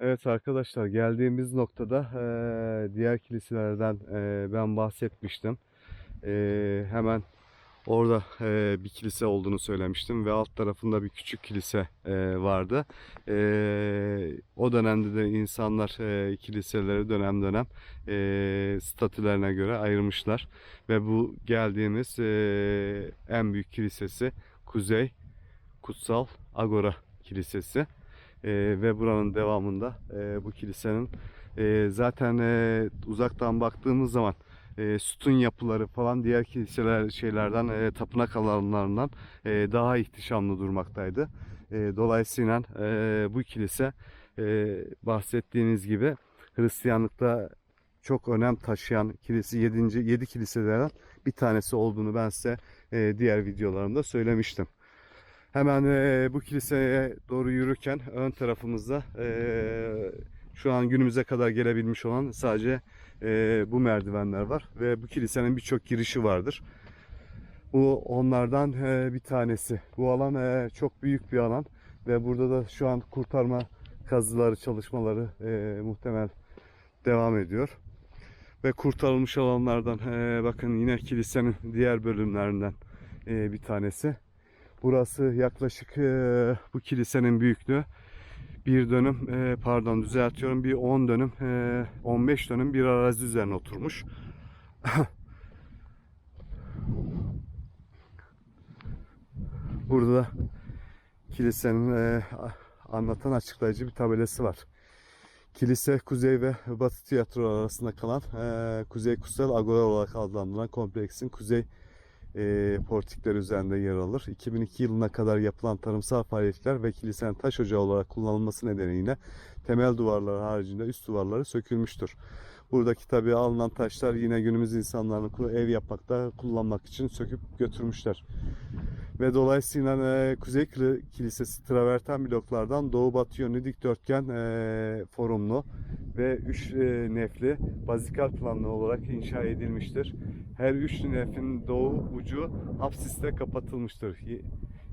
Evet arkadaşlar geldiğimiz noktada eee, diğer kiliselerden eee, ben bahsetmiştim. Eee, hemen orada eee, bir kilise olduğunu söylemiştim ve alt tarafında bir küçük kilise eee, vardı. Eee, o dönemde de insanlar eee, kiliseleri dönem dönem eee, statülerine göre ayırmışlar. Ve bu geldiğimiz eee, en büyük kilisesi Kuzey Kutsal Agora Kilisesi. Ee, ve buranın devamında e, bu kilisenin e, zaten e, uzaktan baktığımız zaman e, sütun yapıları falan diğer kiliseler şeylerden e, tapınak alanlarından e, daha ihtişamlı durmaktaydı. E, dolayısıyla e, bu kilise e, bahsettiğiniz gibi Hristiyanlıkta çok önem taşıyan kilise 7. 7 kiliselerden bir tanesi olduğunu ben size e, diğer videolarımda söylemiştim. Hemen e, bu kiliseye doğru yürürken ön tarafımızda e, şu an günümüze kadar gelebilmiş olan sadece e, bu merdivenler var ve bu kilisenin birçok girişi vardır. Bu onlardan e, bir tanesi. Bu alan e, çok büyük bir alan ve burada da şu an kurtarma kazıları çalışmaları e, muhtemel devam ediyor. Ve kurtarılmış alanlardan e, bakın yine kilisenin diğer bölümlerinden e, bir tanesi. Burası yaklaşık e, bu kilisenin büyüklüğü bir dönüm e, pardon düzeltiyorum bir 10 dönüm e, 15 dönüm bir arazi üzerine oturmuş. Burada da kilisenin e, anlatan açıklayıcı bir tabelası var. Kilise kuzey ve batı tiyatro arasında kalan e, Kuzey Kutsal Agora olarak adlandırılan kompleksin kuzey e, portikler üzerinde yer alır. 2002 yılına kadar yapılan tarımsal faaliyetler ve kilisenin taş ocağı olarak kullanılması nedeniyle temel duvarları haricinde üst duvarları sökülmüştür. Buradaki tabi alınan taşlar yine günümüz insanlarının ev yapmakta kullanmak için söküp götürmüşler. Ve dolayısıyla e, Kuzey Kili- Kilisesi traverten bloklardan doğu batı yönlü dikdörtgen e, forumlu ve üç e, nefli bazikal planlı olarak inşa edilmiştir. Her üç nefin doğu ucu apsisle kapatılmıştır.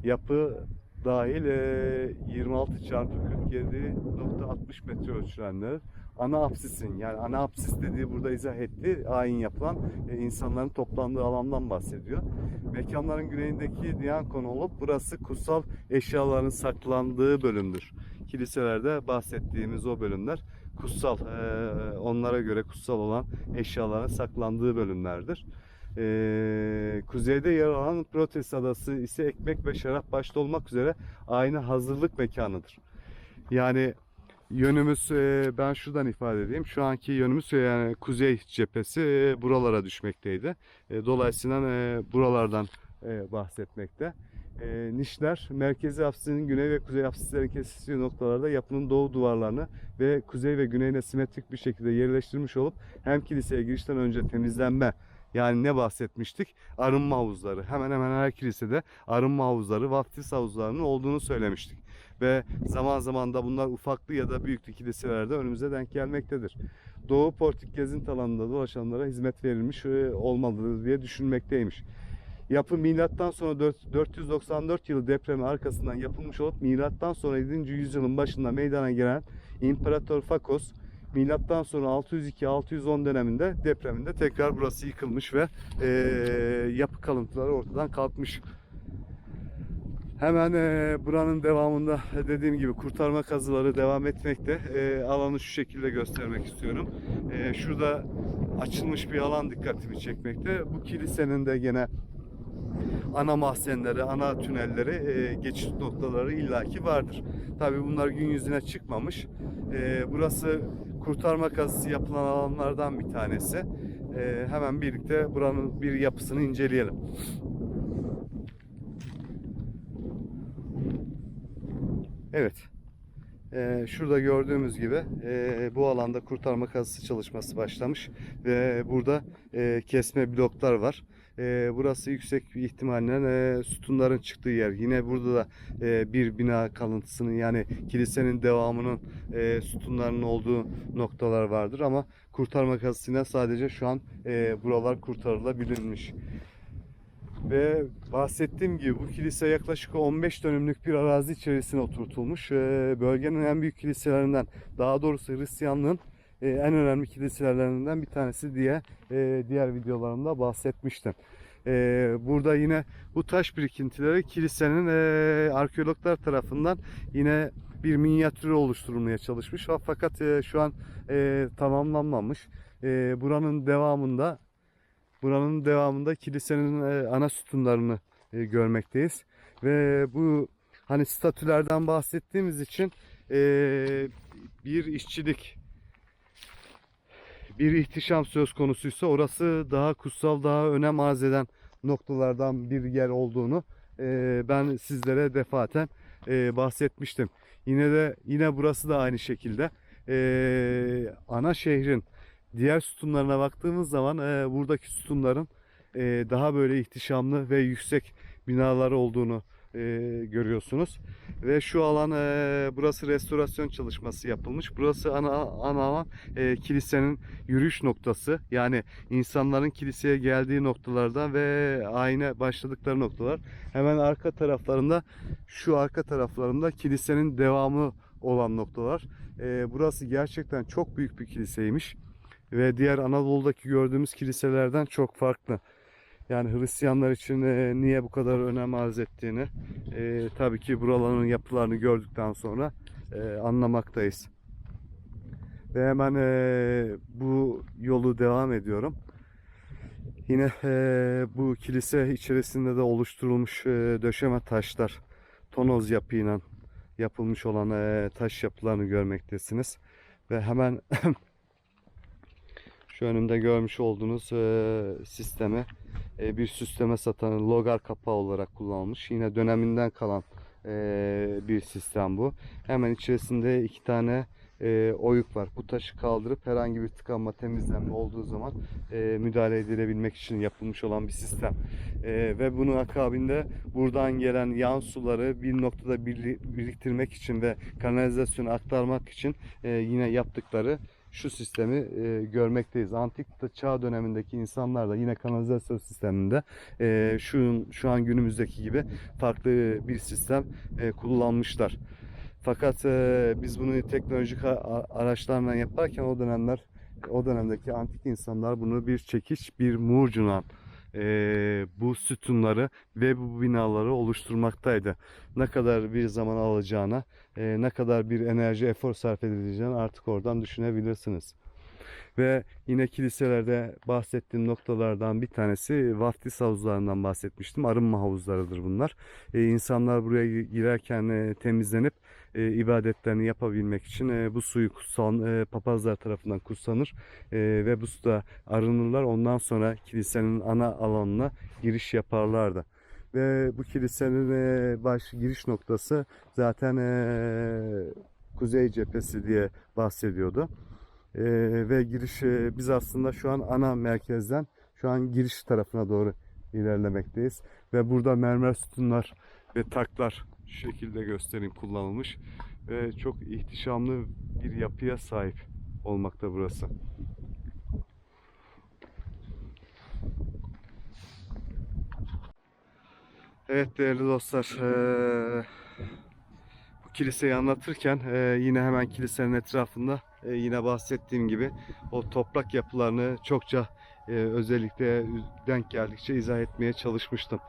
Yapı dahil e, 26 çarpı 47.60 metre ölçülenler. Ana apsisin yani ana apsis dediği burada izah etti. Ayin yapılan e, insanların toplandığı alandan bahsediyor. Mekanların güneyindeki Diyankon olup burası kutsal eşyaların saklandığı bölümdür. Kiliselerde bahsettiğimiz o bölümler kutsal, e, onlara göre kutsal olan eşyaların saklandığı bölümlerdir. E, kuzeyde yer alan Protes Adası ise ekmek ve şarap başta olmak üzere aynı hazırlık mekanıdır. Yani yönümüz e, ben şuradan ifade edeyim. Şu anki yönümüz yani kuzey cephesi e, buralara düşmekteydi. E, Dolayısıyla e, buralardan e, bahsetmekte. E, nişler merkezi apsisinin güney ve kuzey apsislerin kesiştiği noktalarda yapının doğu duvarlarını ve kuzey ve güneyine simetrik bir şekilde yerleştirmiş olup hem kiliseye girişten önce temizlenme yani ne bahsetmiştik? Arınma havuzları. Hemen hemen her kilisede arınma havuzları, vaftiz havuzlarının olduğunu söylemiştik. Ve zaman zaman da bunlar ufaklı ya da büyüklü kiliselerde önümüze denk gelmektedir. Doğu Portik gezinti alanında dolaşanlara hizmet verilmiş e, olmalıdır diye düşünmekteymiş. Yapı milattan sonra 4- 494 yılı depremi arkasından yapılmış olup milattan sonra 7. yüzyılın başında meydana gelen İmparator Fakos milattan sonra 602-610 döneminde depreminde tekrar burası yıkılmış ve eee, yapı kalıntıları ortadan kalkmış. Hemen eee, buranın devamında e, dediğim gibi kurtarma kazıları devam etmekte. Eee, alanı şu şekilde göstermek istiyorum. Eee, şurada açılmış bir alan dikkatimi çekmekte. Bu kilisenin de gene ana mahzenleri, ana tünelleri, e, geçit noktaları illaki vardır. Tabii bunlar gün yüzüne çıkmamış. E, burası kurtarma kazısı yapılan alanlardan bir tanesi. E, hemen birlikte buranın bir yapısını inceleyelim. Evet. Ee, şurada gördüğümüz gibi e, bu alanda kurtarma kazısı çalışması başlamış ve burada e, kesme bloklar var. E, burası yüksek bir ihtimalle sütunların çıktığı yer. Yine burada da bir bina kalıntısının yani kilisenin devamının e, sütunlarının olduğu noktalar vardır ama kurtarma kazısıyla sadece şu an buralar kurtarılabilirmiş. Ve bahsettiğim gibi bu kilise yaklaşık 15 dönümlük bir arazi içerisine oturtulmuş. Ee, Bölgenin en büyük kiliselerinden, daha doğrusu Hristiyanlığın e, en önemli kiliselerinden bir tanesi diye e, diğer videolarımda bahsetmiştim. Ee, Burada yine bu taş birikintileri kilisenin e, arkeologlar tarafından yine bir minyatürü oluşturulmaya çalışmış. Fakat e, şu an e, tamamlanmamış. E, buranın devamında buranın devamında kilisenin e, ana sütunlarını e, görmekteyiz. Ve bu hani statülerden bahsettiğimiz için e, bir işçilik bir ihtişam söz konusuysa orası daha kutsal, daha önem arz eden noktalardan bir yer olduğunu ben sizlere defaten e, bahsetmiştim. Yine de yine burası da aynı şekilde ana şehrin diğer sütunlarına baktığımız zaman e, buradaki sütunların e, daha böyle ihtişamlı ve yüksek binalar olduğunu e, görüyorsunuz. Ve şu alan e, burası restorasyon çalışması yapılmış. Burası ana ana alan e, kilisenin yürüyüş noktası. Yani insanların kiliseye geldiği noktalardan ve ayine başladıkları noktalar. Hemen arka taraflarında şu arka taraflarında kilisenin devamı olan noktalar. E, burası gerçekten çok büyük bir kiliseymiş ve diğer Anadolu'daki gördüğümüz kiliselerden çok farklı. Yani Hristiyanlar için e, niye bu kadar önem arz ettiğini e, tabii ki buraların yapılarını gördükten sonra e, anlamaktayız. Ve hemen e, bu yolu devam ediyorum. Yine e, bu kilise içerisinde de oluşturulmuş e, döşeme taşlar, tonoz yapıyla yapılmış olan e, taş yapılarını görmektesiniz. Ve hemen şu önümde görmüş olduğunuz e, sistemi e, bir süsleme satan logar kapağı olarak kullanılmış. Yine döneminden kalan e, bir sistem bu. Hemen içerisinde iki tane e, oyuk var. Bu taşı kaldırıp herhangi bir tıkanma temizlenme olduğu zaman e, müdahale edilebilmek için yapılmış olan bir sistem. E, ve bunun akabinde buradan gelen yan suları bir noktada birli- biriktirmek için ve kanalizasyona aktarmak için e, yine yaptıkları şu sistemi e, görmekteyiz. Antik çağ dönemindeki insanlar da yine kanalizasyon sisteminde e, şu şu an günümüzdeki gibi farklı bir sistem e, kullanmışlar. Fakat e, biz bunu teknolojik araçlarla yaparken o dönemler o dönemdeki antik insanlar bunu bir çekiç, bir murcuna e, bu sütunları ve bu binaları oluşturmaktaydı. Ne kadar bir zaman alacağına, e, ne kadar bir enerji, efor sarf edileceğini artık oradan düşünebilirsiniz. Ve yine kiliselerde bahsettiğim noktalardan bir tanesi vaftiz havuzlarından bahsetmiştim. Arınma havuzlarıdır bunlar. E, insanlar buraya girerken e, temizlenip e, ibadetlerini yapabilmek için e, bu suyu kutsal e, papazlar tarafından kutsanır E, ve bu suda arınırlar. Ondan sonra kilisenin ana alanına giriş yaparlardı. Ve bu kilisenin e, baş giriş noktası zaten e, kuzey cephesi diye bahsediyordu. E, ve giriş e, biz aslında şu an ana merkezden şu an giriş tarafına doğru ilerlemekteyiz. Ve burada mermer sütunlar ve taklar şu şekilde göstereyim kullanılmış. Ve çok ihtişamlı bir yapıya sahip olmakta burası. Evet değerli dostlar, bu kiliseyi anlatırken yine hemen kilisenin etrafında yine bahsettiğim gibi o toprak yapılarını çokça özellikle denk geldikçe izah etmeye çalışmıştım.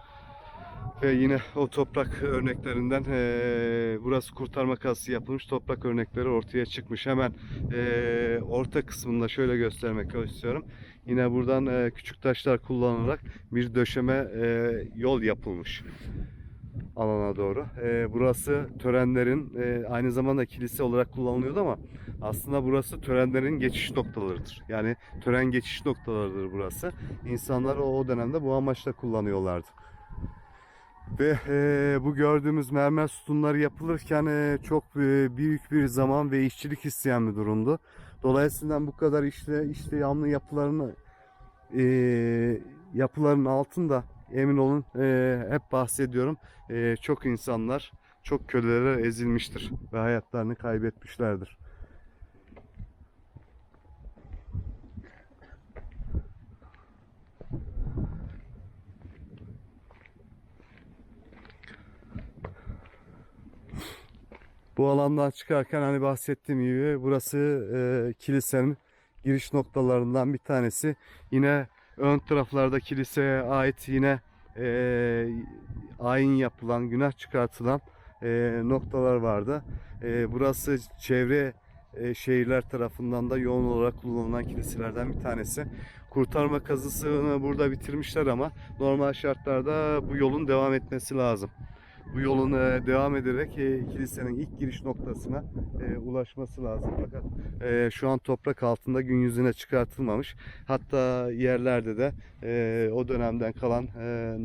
Ve yine o toprak örneklerinden eee, burası kurtarma kazısı yapılmış toprak örnekleri ortaya çıkmış. Hemen eee, orta kısmında şöyle göstermek istiyorum. Yine buradan eee, küçük taşlar kullanılarak bir döşeme eee, yol yapılmış alana doğru. Eee, burası törenlerin eee, aynı zamanda kilise olarak kullanılıyordu ama aslında burası törenlerin geçiş noktalarıdır. Yani tören geçiş noktalarıdır burası. İnsanlar o, o dönemde bu amaçla kullanıyorlardı. Ve eee, bu gördüğümüz mermer sütunları yapılırken eee, çok eee, büyük bir zaman ve işçilik isteyen bir durumdu. Dolayısıyla bu kadar işte işleyamlı yapılarını eee, yapıların altında emin olun eee, hep bahsediyorum eee, çok insanlar çok kölelere ezilmiştir ve hayatlarını kaybetmişlerdir. Bu alandan çıkarken hani bahsettiğim gibi burası e, kilisenin giriş noktalarından bir tanesi. Yine ön taraflarda kiliseye ait yine e, ayin yapılan, günah çıkartılan e, noktalar vardı. E, burası çevre e, şehirler tarafından da yoğun olarak kullanılan kiliselerden bir tanesi. Kurtarma kazısını burada bitirmişler ama normal şartlarda bu yolun devam etmesi lazım. Bu yolun e, devam ederek e, kilisenin ilk giriş noktasına e, ulaşması lazım. Fakat şu an toprak altında gün yüzüne çıkartılmamış. Hatta yerlerde de o dönemden kalan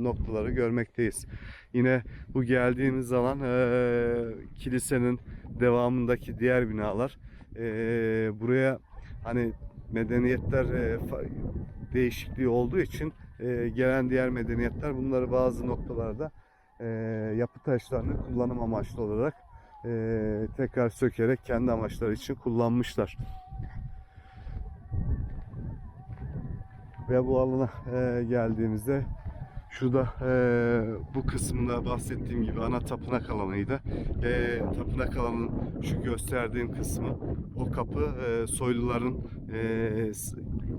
noktaları görmekteyiz. Yine bu geldiğimiz e, kilisenin devamındaki diğer binalar. Buraya hani medeniyetler değişikliği olduğu için gelen diğer medeniyetler bunları bazı noktalarda e, yapı taşlarını kullanım amaçlı olarak e, tekrar sökerek kendi amaçları için kullanmışlar. Ve bu alana e, geldiğimizde şurada e, bu kısmında bahsettiğim gibi ana tapınak alanıydı. E, tapınak alanının şu gösterdiğim kısmı o kapı e, soyluların e,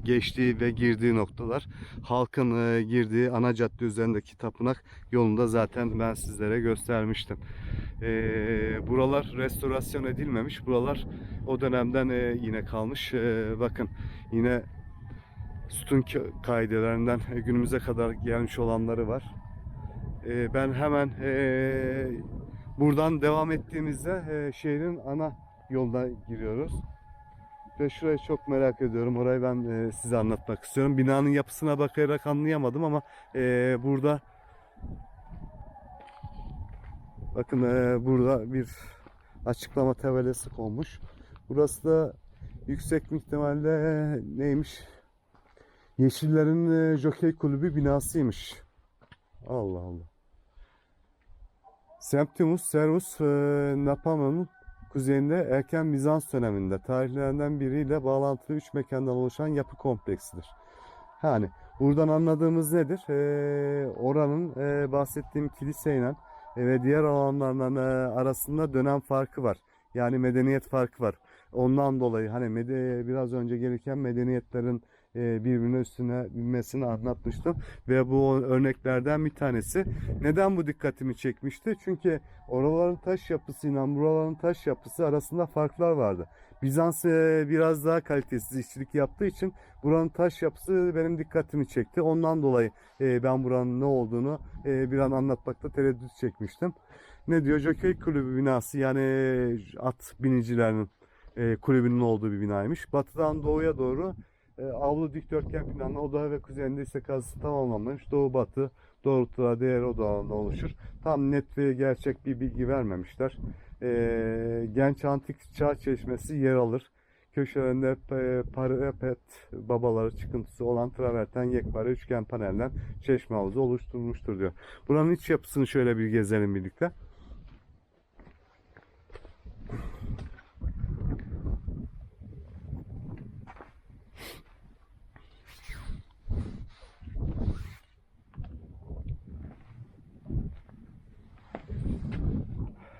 geçtiği ve girdiği noktalar. Halkın e, girdiği ana cadde üzerindeki tapınak yolunda zaten ben sizlere göstermiştim. E, buralar restorasyon edilmemiş. Buralar o dönemden e, yine kalmış. Bakın yine sütun ka- kaidelerinden günümüze kadar gelmiş olanları var. Ben hemen buradan devam ettiğimizde şehrin ana yoluna giriyoruz. Ve şurayı çok merak ediyorum. Orayı ben e, size anlatmak istiyorum. Binanın yapısına bakarak anlayamadım ama e, burada bakın e, burada bir açıklama tabelası konmuş. Burası da yüksek ihtimalle neymiş? Yeşillerin e, Jokey Kulübü binasıymış. Allah Allah. Septimus Servus e, Napama'nın kuzeyinde erken Bizans döneminde tarihlerinden biriyle bağlantılı üç mekandan oluşan yapı kompleksidir. Yani buradan anladığımız nedir? Ee, oranın e, bahsettiğim kiliseyle e, ve diğer alanlarla e, arasında dönem farkı var. Yani medeniyet farkı var. Ondan dolayı hani biraz önce gelirken medeniyetlerin e, birbirine üstüne binmesini anlatmıştım ve bu örneklerden bir tanesi. Neden bu dikkatimi çekmişti? Çünkü oraların taş yapısıyla buraların taş yapısı arasında farklar vardı. Bizans e, biraz daha kalitesiz işçilik yaptığı için buranın taş yapısı benim dikkatimi çekti. Ondan dolayı e, ben buranın ne olduğunu e, bir an anlatmakta tereddüt çekmiştim. Ne diyor? Jockey Kulübü binası yani at binicilerinin e, kulübünün olduğu bir binaymış. Batıdan doğuya doğru e, avlu dikdörtgen planlı oda ve kuzeyinde ise kazısı tamamlanmış. Doğu batı doğrultuda diğer oda alanı oluşur. Tam net ve gerçek bir bilgi vermemişler. E, genç antik çağ çeşmesi yer alır. Köşelerinde parapet babaları çıkıntısı olan traverten yekpare üçgen panelden çeşme havuzu oluşturulmuştur diyor. Buranın iç yapısını şöyle bir gezelim birlikte.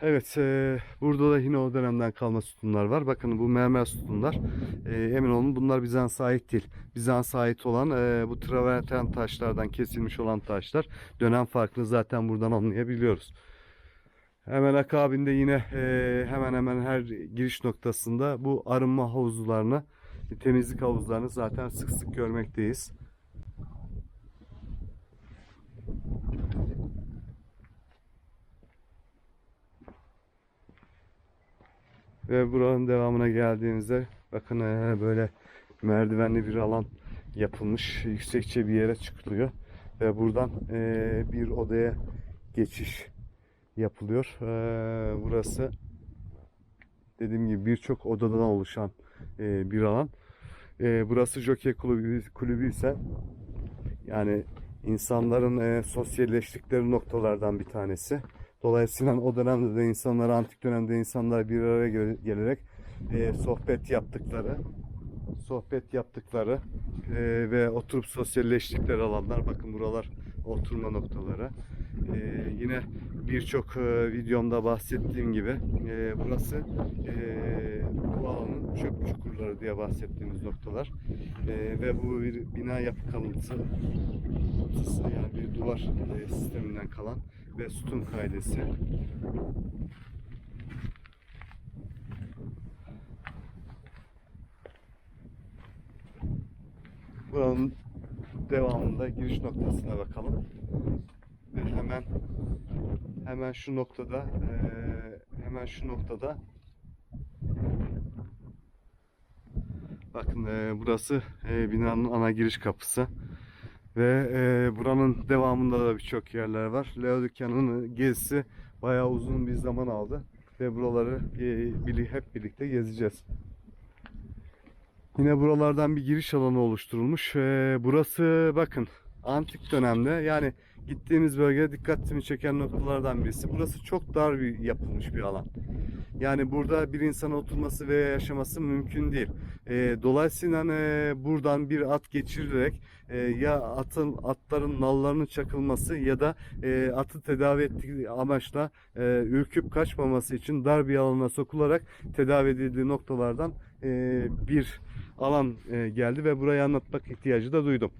Evet, e, burada da yine o dönemden kalma sütunlar var. Bakın bu mermer sütunlar. E, emin olun bunlar Bizans'a ait değil. Bizans'a ait olan e, bu traverten taşlardan kesilmiş olan taşlar. Dönem farkını zaten buradan anlayabiliyoruz. Hemen akabinde yine e, hemen hemen her giriş noktasında bu arınma havuzlarını, temizlik havuzlarını zaten sık sık görmekteyiz. Ve buranın devamına geldiğimizde bakın eee, böyle merdivenli bir alan yapılmış. Yüksekçe bir yere çıkılıyor. Ve buradan eee, bir odaya geçiş yapılıyor. Eee, burası dediğim gibi birçok odadan oluşan bir alan. Burası Jockey Kulübü, kulübü ise yani insanların sosyalleştikleri noktalardan bir tanesi. Dolayısıyla o dönemde de insanlar, antik dönemde insanlar bir araya gel- gelerek e, sohbet yaptıkları, sohbet yaptıkları e, ve oturup sosyalleştikleri alanlar. Bakın buralar oturma noktaları. E, yine birçok e, videomda bahsettiğim gibi e, burası e, bu alanın çöp çukurları diye bahsettiğimiz noktalar. E, ve bu bir bina yapı kalıntısı, yani bir duvar e, sisteminden kalan ve sütun kaidesi. Buranın devamında giriş noktasına bakalım. Ve hemen hemen şu noktada hemen şu noktada bakın burası binanın ana giriş kapısı ve eee, buranın devamında da birçok yerler var. Leo dükkanının gezisi bayağı uzun bir zaman aldı ve buraları bili- hep birlikte gezeceğiz. Yine buralardan bir giriş alanı oluşturulmuş. Ee, burası bakın antik dönemde yani gittiğimiz bölgede dikkatimi çeken noktalardan birisi. Burası çok dar bir yapılmış bir alan. Yani burada bir insan oturması veya yaşaması mümkün değil. Ee, dolayısıyla e, buradan bir at geçirilerek e, ya atın atların nallarının çakılması ya da e, atı tedavi ettiği amaçla e, ürküp kaçmaması için dar bir alana sokularak tedavi edildiği noktalardan e, bir alan e, geldi ve burayı anlatmak ihtiyacı da duydum.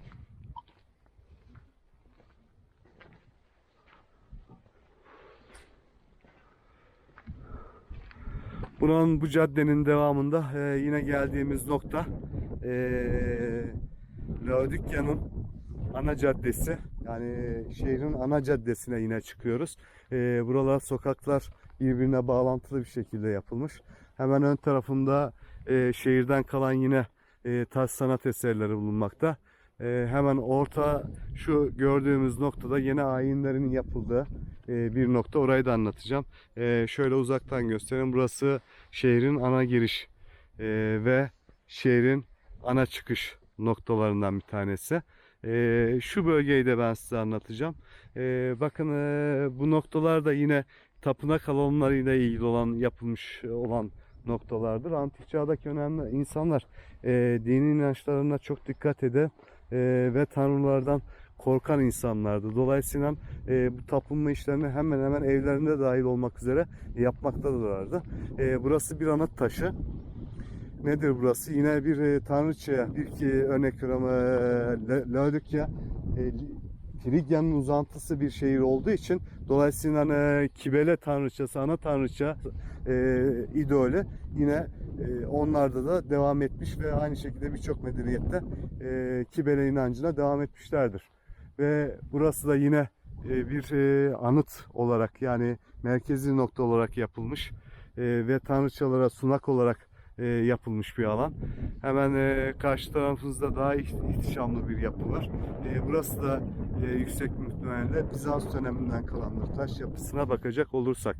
Buranın bu caddenin devamında e, yine geldiğimiz nokta e, Laodikya'nın ana caddesi. Yani şehrin ana caddesine yine çıkıyoruz. E, buralar sokaklar birbirine bağlantılı bir şekilde yapılmış. Hemen ön tarafında e, şehirden kalan yine e, taş sanat eserleri bulunmakta. E, hemen orta şu gördüğümüz noktada yine ayinlerin yapıldığı bir nokta. Orayı da anlatacağım. E, şöyle uzaktan göstereyim. Burası şehrin ana giriş e, ve şehrin ana çıkış noktalarından bir tanesi. Şu bölgeyi de ben size anlatacağım. Bakın e, bu noktalar da yine tapınak alanlarıyla ilgili olan yapılmış olan noktalardır. Antik çağdaki önemli insanlar e, dini inançlarına çok dikkat eden e, ve tanrılardan korkan insanlardı. Dolayısıyla e, bu tapınma işlerini hemen hemen evlerinde dahil olmak üzere yapmaktadırlardı. E, burası bir anıt taşı. Nedir burası? Yine bir e, tanrıçaya, bir ki örnek veriyorum e, La- Laodikya e, Frigya'nın uzantısı bir şehir olduğu için dolayısıyla e, Kibele tanrıçası, ana tanrıça e, idolü yine e, onlarda da devam etmiş ve aynı şekilde birçok medeniyette e, Kibele inancına devam etmişlerdir. Ve burası da yine e, bir e, anıt olarak yani merkezi nokta olarak yapılmış e, ve tanrıçalara sunak olarak yapılmış bir alan. Hemen karşı tarafımızda daha iht- ihtişamlı bir yapı var. Burası da yüksek muhtemelen Bizans döneminden kalandır. Taş yapısına bakacak olursak.